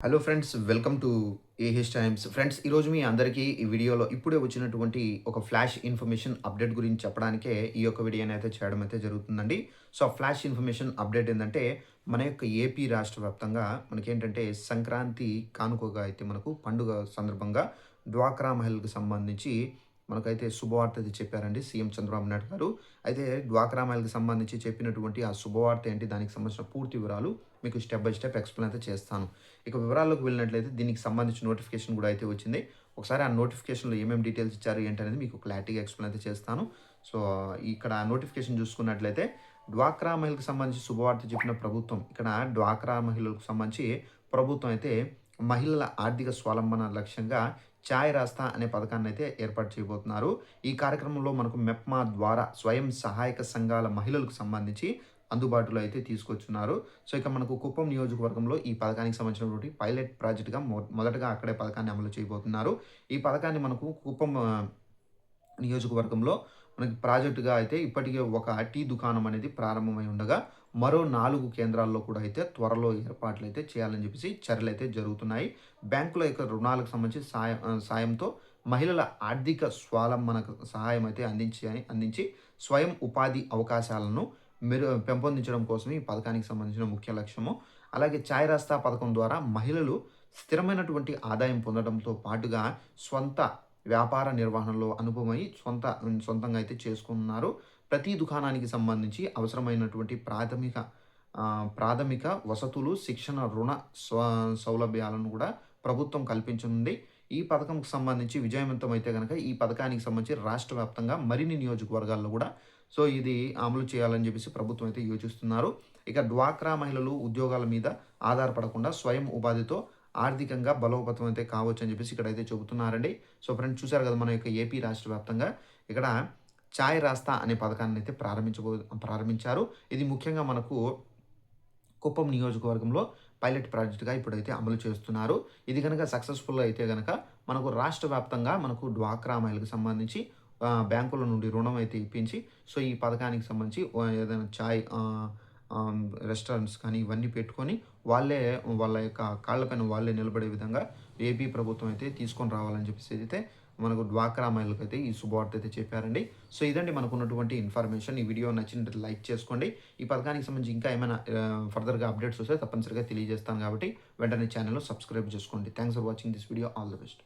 Hello friends welcome to AH times friends ఈరోజు మీ అందరికీ ఈ వీడియోలో ఇప్పుడే వచ్చినటువంటి ఒక ఫ్లాష్ ఇన్ఫర్మేషన్ అప్డేట్ గురించి చెప్పడానికే ఈ యొక్క వీడియోని అయితే చేయడం అయితే జరుగుతుందండి. సో ఆ ఫ్లాష్ ఇన్ఫర్మేషన్ అప్డేట్ ఏంటంటే మన యొక్క ఏపీ రాష్ట్ర వ్యాప్తంగా మనకేంటంటే సంక్రాంతి కానుకగా అయితే మనకు పండుగ సందర్భంగా డ్వాక్రా మహిళలకు సంబంధించి మనకైతే శుభవార్త అయితే చెప్పారండి సీఎం చంద్రబాబు నాయుడు గారు. అయితే డ్వాక్రా మహిళకి సంబంధించి చెప్పినటువంటి ఆ శుభవార్త ఏంటి? దానికి సంబంధించిన పూర్తి వివరాలు మీకు స్టెప్ బై స్టెప్ ఎక్స్ప్లెయిన్ అయితే చేస్తాను. ఇక వివరాల్లోకి వెళ్ళినట్లయితే దీనికి సంబంధించిన నోటిఫికేషన్ కూడా అయితే వచ్చింది. ఒకసారి ఆ నోటిఫికేషన్లో ఏమేమి డీటెయిల్స్ ఇచ్చారు ఏంటనేది మీకు క్లారిటీగా ఎక్స్ప్లెయిన్ అయితే చేస్తాను. సో ఇక్కడ నోటిఫికేషన్ చూసుకున్నట్లయితే డ్వాక్రా మహిళకు సంబంధించి శుభవార్త చెప్పిన ప్రభుత్వం ఇక్కడ డ్వాక్రా మహిళలకు సంబంధించి ప్రభుత్వం అయితే మహిళల ఆర్థిక స్వలంబన లక్ష్యంగా ఛాయ్ రాస్తా అనే పథకాన్ని అయితే ఏర్పాటు చేయబోతున్నారు. ఈ కార్యక్రమంలో మనకు మెప్మా ద్వారా స్వయం సహాయక సంఘాల మహిళలకు సంబంధించి అందుబాటులో అయితే తీసుకొచ్చున్నారు. సో ఇక మనకు కుప్పం నియోజకవర్గంలో ఈ పథకానికి సంబంధించినటువంటి పైలట్ ప్రాజెక్టుగా మొ మొదటగా అక్కడే పథకాన్ని అమలు చేయబోతున్నారు. ఈ పథకాన్ని మనకు కుప్పం నియోజకవర్గంలో మనకి ప్రాజెక్టుగా అయితే ఇప్పటికే ఒక టీ దుకాణం అనేది ప్రారంభమై ఉండగా మరో నాలుగు కేంద్రాల్లో కూడా అయితే త్వరలో ఏర్పాట్లు అయితే చేయాలని చెప్పేసి చర్యలు అయితే జరుగుతున్నాయి. బ్యాంకుల యొక్క రుణాలకు సంబంధించి సాయం సాయంతో మహిళల ఆర్థిక స్వాలంబనకు సహాయం అయితే అందించి అందించి స్వయం ఉపాధి అవకాశాలను మెరు పెంపొందించడం కోసం ఈ పథకానికి సంబంధించిన ముఖ్య లక్ష్యము. అలాగే ఛాయ్ రాస్తా పథకం ద్వారా మహిళలు స్థిరమైనటువంటి ఆదాయం పొందడంతో పాటుగా స్వంత వ్యాపార నిర్వహణలో అనుభవమై సొంత సొంతంగా అయితే చేసుకున్నారు. ప్రతి దుకాణానికి సంబంధించి అవసరమైనటువంటి ప్రాథమిక ప్రాథమిక వసతులు శిక్షణ రుణ స్వ సౌలభ్యాలను కూడా ప్రభుత్వం కల్పించనుంది. ఈ పథకంకి సంబంధించి విజయవంతం అయితే కనుక ఈ పథకానికి సంబంధించి రాష్ట్ర వ్యాప్తంగా మరిన్ని నియోజకవర్గాల్లో కూడా సో ఇది అమలు చేయాలని చెప్పేసి ప్రభుత్వం అయితే యోచిస్తున్నారు. ఇక డ్వాక్రా మహిళలు ఉద్యోగాల మీద ఆధారపడకుండా స్వయం ఉపాధితో ఆర్థికంగా బలోపతం అయితే కావచ్చు అని చెప్పేసి ఇక్కడైతే చెబుతున్నారండి. సో ఫ్రెండ్స్ చూసారు కదా మన యొక్క ఏపీ రాష్ట్ర వ్యాప్తంగా? ఇక్కడ ఛాయ్ రాస్తా అనే పథకాన్ని అయితే ప్రారంభించబో ప్రారంభించారు. ఇది ముఖ్యంగా మనకు కుప్పం నియోజకవర్గంలో పైలట్ ప్రాజెక్టుగా ఇప్పుడైతే అమలు చేస్తున్నారు. ఇది కనుక సక్సెస్ఫుల్ అయితే కనుక మనకు రాష్ట్ర వ్యాప్తంగా మనకు డ్వాక్రా మహిళకు సంబంధించి బ్యాంకుల నుండి రుణం అయితే ఇప్పించి సో ఈ పథకానికి సంబంధించి ఏదైనా చాయ్ రెస్టారెంట్స్ కానీ ఇవన్నీ పెట్టుకొని వాళ్ళే వాళ్ళ యొక్క కాళ్ళపైన వాళ్ళే నిలబడే విధంగా ఏపీ ప్రభుత్వం అయితే తీసుకొని రావాలని చెప్పేసి అయితే మనకు డ్వాక్రా మహిళలకు అయితే ఈ శుభవార్త అయితే చెప్పారండి. సో ఇదండి మనకు ఉన్నటువంటి ఇన్ఫర్మేషన్. ఈ వీడియో నచ్చినట్టు లైక్ చేసుకోండి. ఈ పథకానికి సంబంధించి ఇంకా ఏమైనా ఫర్దర్గా అప్డేట్స్ వస్తే తప్పనిసరిగా తెలియజేస్తాను కాబట్టి వెంటనే ఛానల్లో సబ్స్క్రైబ్ చేసుకోండి. Thanks for watching this video all the best